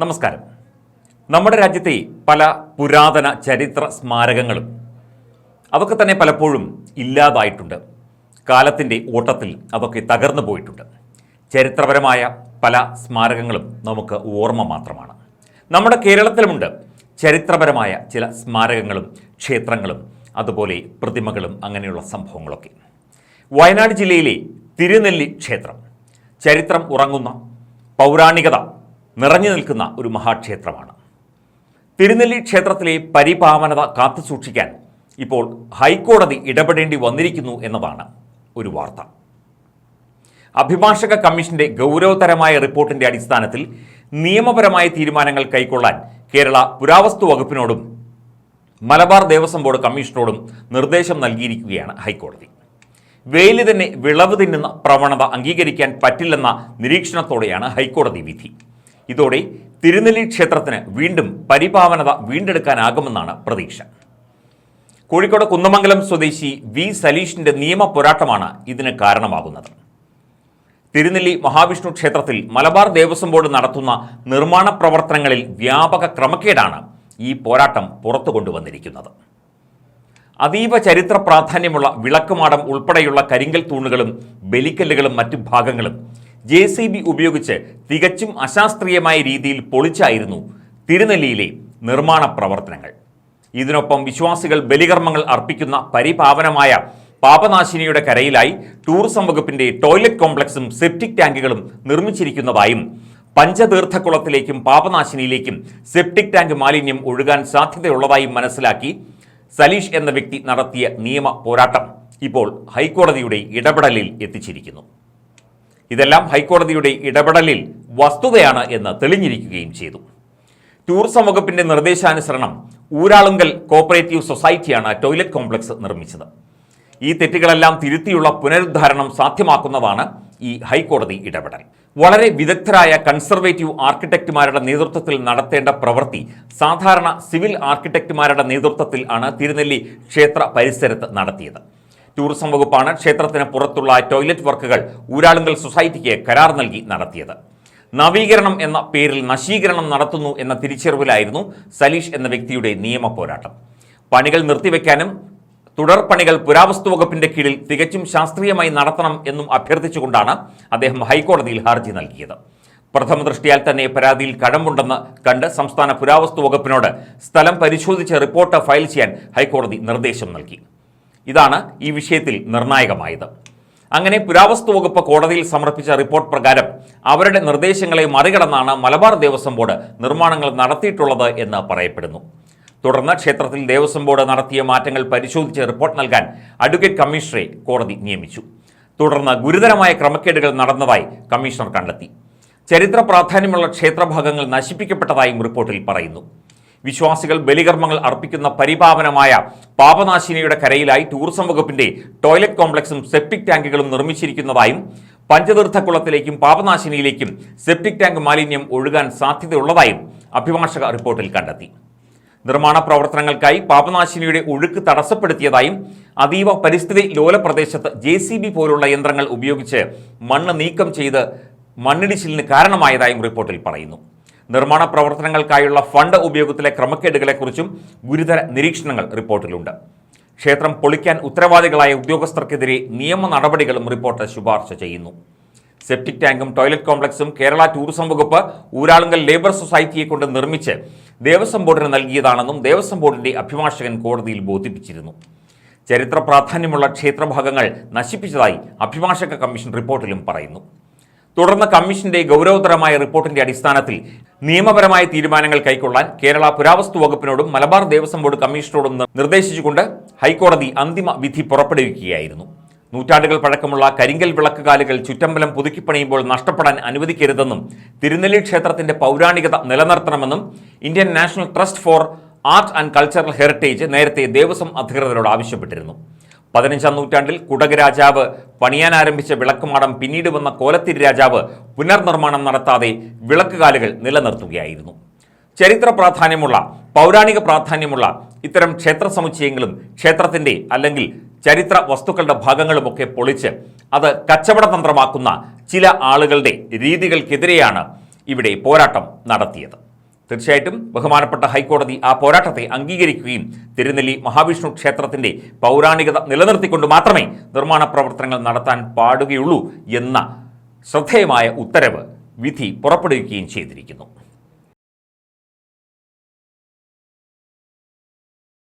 നമസ്കാരം. നമ്മുടെ രാജ്യത്തെ പല പുരാതന ചരിത്ര സ്മാരകങ്ങളും അതൊക്കെ തന്നെ പലപ്പോഴും ഇല്ലാതായിട്ടുണ്ട്. കാലത്തിന്റെ ഓട്ടത്തിൽ അതൊക്കെ തകർന്നു പോയിട്ടുണ്ട്. ചരിത്രപരമായ പല സ്മാരകങ്ങളും നമുക്ക് ഓർമ്മ മാത്രമാണ്. നമ്മുടെ കേരളത്തിലുമുണ്ട് ചരിത്രപരമായ ചില സ്മാരകങ്ങളും ക്ഷേത്രങ്ങളും അതുപോലെ പ്രതിമകളും അങ്ങനെയുള്ള സംഭവങ്ങളൊക്കെ. വയനാട് ജില്ലയിലെ തിരുനെല്ലി ക്ഷേത്രം. ചരിത്രം ഉറങ്ങുന്ന പൗരാണികത നിറഞ്ഞു നിൽക്കുന്ന ഒരു മഹാക്ഷേത്രമാണ്. തിരുനെല്ലി ക്ഷേത്രത്തിലെ പരിപാവനത കാത്തു സൂക്ഷിക്കാൻ ഇപ്പോൾ ഹൈക്കോടതി ഇടപെടേണ്ടി വന്നിരിക്കുന്നു എന്നതാണ് ഒരു വാർത്ത. അഭിഭാഷക കമ്മീഷന്റെ ഗൗരവതരമായ റിപ്പോർട്ടിന്റെ അടിസ്ഥാനത്തിൽ നിയമപരമായ തീരുമാനങ്ങൾ കൈക്കൊള്ളാൻ കേരള പുരാവസ്തു വകുപ്പിനോടും മലബാർ ദേവസ്വം ബോർഡ് കമ്മീഷനോടും നിർദ്ദേശം നൽകിയിരിക്കുകയാണ് ഹൈക്കോടതി. വെയിലി തന്നെ വിളവ് തിന്നുന്ന പ്രവണത അംഗീകരിക്കാൻ പറ്റില്ലെന്ന നിരീക്ഷണത്തോടെയാണ് ഹൈക്കോടതി വിധി. ഇതോടെ തിരുനെല്ലി ക്ഷേത്രത്തിന് വീണ്ടും പരിപാവനത വീണ്ടെടുക്കാനാകുമെന്നാണ് പ്രതീക്ഷ. കോഴിക്കോട് കുന്നമംഗലം സ്വദേശി വി സലീഷിന്റെ നിയമ പോരാട്ടമാണ് ഇതിന് കാരണമാകുന്നത്. തിരുനെല്ലി മഹാവിഷ്ണു ക്ഷേത്രത്തിൽ മലബാർ ദേവസ്വം ബോർഡ് നടത്തുന്ന നിർമ്മാണ പ്രവർത്തനങ്ങളിൽ വ്യാപക ക്രമക്കേടാണ് ഈ പോരാട്ടം പുറത്തു കൊണ്ടുവന്നിരിക്കുന്നത് അതീവ ചരിത്ര പ്രാധാന്യമുള്ള വിളക്കുമാടം ഉൾപ്പെടെയുള്ള കരിങ്കൽ തൂണുകളും ബലിക്കല്ലുകളും മറ്റു ഭാഗങ്ങളും ജെ സി ബി ഉപയോഗിച്ച് തികച്ചും അശാസ്ത്രീയമായ രീതിയിൽ പൊളിച്ചായിരുന്നു തിരുനെല്ലിയിലെ നിർമ്മാണ പ്രവർത്തനങ്ങൾ. ഇതിനൊപ്പം വിശ്വാസികൾ ബലികർമ്മങ്ങൾ അർപ്പിക്കുന്ന പരിപാവനമായ പാപനാശിനിയുടെ കരയിലായി ടൂറിസം വകുപ്പിന്റെ ടോയ്ലറ്റ് കോംപ്ലക്സും സെപ്റ്റിക് ടാങ്കുകളും നിർമ്മിച്ചിരിക്കുന്നതായും പഞ്ചതീർത്ഥക്കുളത്തിലേക്കും പാപനാശിനിയിലേക്കും സെപ്റ്റിക് ടാങ്ക് മാലിന്യം ഒഴുകാൻ സാധ്യതയുള്ളതായും മനസ്സിലാക്കി സലീഷ് എന്ന വ്യക്തി നടത്തിയ നിയമ പോരാട്ടം ഇപ്പോൾ ഹൈക്കോടതിയുടെ ഇടപെടലിൽ എത്തിച്ചിരിക്കുന്നു. ഇതെല്ലാം ഹൈക്കോടതിയുടെ ഇടപെടലിൽ വസ്തുതയാണ് എന്ന് തെളിഞ്ഞിരിക്കുകയും ചെയ്തു. ടൂറിസം വകുപ്പിന്റെ നിർദ്ദേശാനുസരണം ഊരാളുങ്കൽ കോപ്പറേറ്റീവ് സൊസൈറ്റിയാണ് ടോയ്ലറ്റ് കോംപ്ലക്സ് നിർമ്മിച്ചത്. ഈ തെറ്റുകളെല്ലാം തിരുത്തിയുള്ള പുനരുദ്ധാരണം സാധ്യമാക്കുന്നതാണ് ഈ ഹൈക്കോടതി ഇടപെടൽ. വളരെ വിദഗ്ധരായ കൺസർവേറ്റീവ് ആർക്കിടെക്റ്റുമാരുടെ നേതൃത്വത്തിൽ നടത്തേണ്ട പ്രവൃത്തി സാധാരണ സിവിൽ ആർക്കിടെക്റ്റുമാരുടെ നേതൃത്വത്തിൽ ആണ് തിരുനെല്ലി ക്ഷേത്ര പരിസരത്ത് നടത്തിയത്. ടൂറിസം വകുപ്പാണ് ക്ഷേത്രത്തിന് പുറത്തുള്ള ടോയ്ലറ്റ് വർക്കുകൾ ഊരാളുങ്കൽ സൊസൈറ്റിക്ക് കരാർ നൽകി നടത്തിയത്. നവീകരണം എന്ന പേരിൽ നശീകരണം നടത്തുന്നു എന്ന തിരിച്ചറിവിലായിരുന്നു സലീഷ് എന്ന വ്യക്തിയുടെ നിയമ പോരാട്ടം. പണികൾ നിർത്തിവെക്കാനും തുടർ പണികൾ പുരാവസ്തു വകുപ്പിന്റെ കീഴിൽ തികച്ചും ശാസ്ത്രീയമായി നടത്തണം എന്നും അഭ്യർത്ഥിച്ചുകൊണ്ടാണ് അദ്ദേഹം ഹൈക്കോടതിയിൽ ഹർജി നൽകിയത്. പ്രഥമ ദൃഷ്ടിയാൽ തന്നെ പരാതിയിൽ കഴമ്പുണ്ടെന്ന് കണ്ട് സംസ്ഥാന പുരാവസ്തു വകുപ്പിനോട് സ്ഥലം പരിശോധിച്ച് റിപ്പോർട്ട് ഫയൽ ചെയ്യാൻ ഹൈക്കോടതി നിർദ്ദേശം നൽകി. ഇതാണ് ഈ വിഷയത്തിൽ നിർണായകമായത്. അങ്ങനെ പുരാവസ്തു വകുപ്പ് കോടതിയിൽ സമർപ്പിച്ച റിപ്പോർട്ട് പ്രകാരം അവരുടെ നിർദ്ദേശങ്ങളെ മറികടന്നാണ് മലബാർ ദേവസ്വം ബോർഡ് നിർമ്മാണങ്ങൾ നടത്തിയിട്ടുള്ളത് എന്ന് പറയപ്പെടുന്നു. തുടർന്ന് ക്ഷേത്രത്തിൽ ദേവസ്വം ബോർഡ് നടത്തിയ മാറ്റങ്ങൾ പരിശോധിച്ച് റിപ്പോർട്ട് നൽകാൻ അഡ്വക്കേറ്റ് കമ്മീഷണറെ കോടതി നിയമിച്ചു. തുടർന്ന് ഗുരുതരമായ ക്രമക്കേടുകൾ നടന്നതായി കമ്മീഷണർ കണ്ടെത്തി. ചരിത്ര പ്രാധാന്യമുള്ള ക്ഷേത്രഭാഗങ്ങൾ നശിപ്പിക്കപ്പെട്ടതായും റിപ്പോർട്ടിൽ പറയുന്നു. വിശ്വാസികൾ ബലികർമ്മങ്ങൾ അർപ്പിക്കുന്ന പരിപാവനമായ പാപനാശിനിയുടെ കരയിലായി ടൂറിസം വകുപ്പിന്റെ ടോയ്ലറ്റ് കോംപ്ലക്സും സെപ്റ്റിക് ടാങ്കുകളും നിർമ്മിച്ചിരിക്കുന്നതായും പഞ്ചതീർത്ഥക്കുളത്തിലേക്കും പാപനാശിനിയിലേക്കും സെപ്റ്റിക് ടാങ്ക് മാലിന്യം ഒഴുകാൻ സാധ്യതയുള്ളതായും അഭിഭാഷക റിപ്പോർട്ടിൽ കണ്ടെത്തി. നിർമ്മാണ പ്രവർത്തനങ്ങൾക്കായി പാപനാശിനിയുടെ ഒഴുക്ക് തടസ്സപ്പെടുത്തിയതായും അതീവ പരിസ്ഥിതി ലോല പ്രദേശത്ത് ജെ സി ബി പോലുള്ള യന്ത്രങ്ങൾ ഉപയോഗിച്ച് മണ്ണ് നീക്കം ചെയ്ത് മണ്ണിടിച്ചിലിന് കാരണമായതായും റിപ്പോർട്ടിൽ പറയുന്നു. നിർമ്മാണ പ്രവർത്തനങ്ങൾക്കായുള്ള ഫണ്ട് ഉപയോഗത്തിലെ ക്രമക്കേടുകളെക്കുറിച്ചും ഗുരുതര നിരീക്ഷണങ്ങൾ റിപ്പോർട്ടിലുണ്ട്. ക്ഷേത്രം പൊളിക്കാൻ ഉത്തരവാദികളായ ഉദ്യോഗസ്ഥർക്കെതിരെ നിയമ നടപടികളും റിപ്പോർട്ട് ശുപാർശ ചെയ്യുന്നു. സെപ്റ്റിക് ടാങ്കും ടോയ്ലറ്റ് കോംപ്ലക്സും കേരള ടൂറിസം വകുപ്പ് ഊരാളുങ്കൽ ലേബർ സൊസൈറ്റിയെ കൊണ്ട് നിർമ്മിച്ച് ദേവസ്വം ബോർഡിന് നൽകിയതാണെന്നും ദേവസ്വം ബോർഡിന്റെ അഭിഭാഷകൻ കോടതിയിൽ ബോധിപ്പിച്ചിരുന്നു. ചരിത്ര പ്രാധാന്യമുള്ള ക്ഷേത്രഭാഗങ്ങൾ നശിപ്പിച്ചതായി അഭിഭാഷക കമ്മീഷൻ റിപ്പോർട്ടിലും പറയുന്നു. തുടർന്ന് കമ്മീഷന്റെ ഗൗരവതരമായ റിപ്പോർട്ടിന്റെ അടിസ്ഥാനത്തിൽ നിയമപരമായ തീരുമാനങ്ങൾ കൈക്കൊള്ളാൻ കേരള പുരാവസ്തു വകുപ്പിനോടും മലബാർ ദേവസ്വം ബോർഡ് കമ്മീഷനോടും നിർദ്ദേശിച്ചുകൊണ്ട് ഹൈക്കോടതി അന്തിമ വിധി പുറപ്പെടുവിക്കുകയായിരുന്നു. നൂറ്റാണ്ടുകൾ പഴക്കമുള്ള കരിങ്കൽ വിളക്കുകാലുകൾ ചുറ്റമ്പലം പുതുക്കിപ്പണിയുമ്പോൾ നഷ്ടപ്പെടാൻ അനുവദിക്കരുതെന്നും തിരുനെല്ലി ക്ഷേത്രത്തിന്റെ പൗരാണികത നിലനിർത്തണമെന്നും Indian national trust for art and cultural heritage നേരത്തെ ദേവസ്വം അധികൃതരോട് ആവശ്യപ്പെട്ടിരുന്നു. പതിനഞ്ചാം നൂറ്റാണ്ടിൽ കുടക് രാജാവ് പണിയാൻ ആരംഭിച്ച വിളക്കുമാടം പിന്നീട് വന്ന കോലത്തിരി രാജാവ് പുനർനിർമ്മാണം നടത്താതെ വിളക്കുകാലുകൾ നിലനിർത്തുകയായിരുന്നു. ചരിത്ര പ്രാധാന്യമുള്ള പൗരാണിക പ്രാധാന്യമുള്ള ഇത്തരം ക്ഷേത്ര സമുച്ചയങ്ങളും ക്ഷേത്രത്തിന്റെ അല്ലെങ്കിൽ ചരിത്ര വസ്തുക്കളുടെ ഭാഗങ്ങളുമൊക്കെ പൊളിച്ച് അത് കച്ചവടതന്ത്രമാക്കുന്ന ചില ആളുകളുടെ രീതികൾക്കെതിരെയാണ് ഇവിടെ പോരാട്ടം നടത്തിയത്. തീർച്ചയായിട്ടും ബഹുമാനപ്പെട്ട ഹൈക്കോടതി ആ പോരാട്ടത്തെ അംഗീകരിക്കുകയും തിരുനെല്ലി മഹാവിഷ്ണു ക്ഷേത്രത്തിന്റെ പൗരാണികത നിലനിർത്തിക്കൊണ്ട് മാത്രമേ നിർമ്മാണ പ്രവർത്തനങ്ങൾ നടത്താൻ പാടുകയുള്ളൂ എന്ന ശ്രദ്ധേയമായ ഉത്തരവ് വിധി പുറപ്പെടുവിക്കുകയും ചെയ്തിരിക്കുന്നു.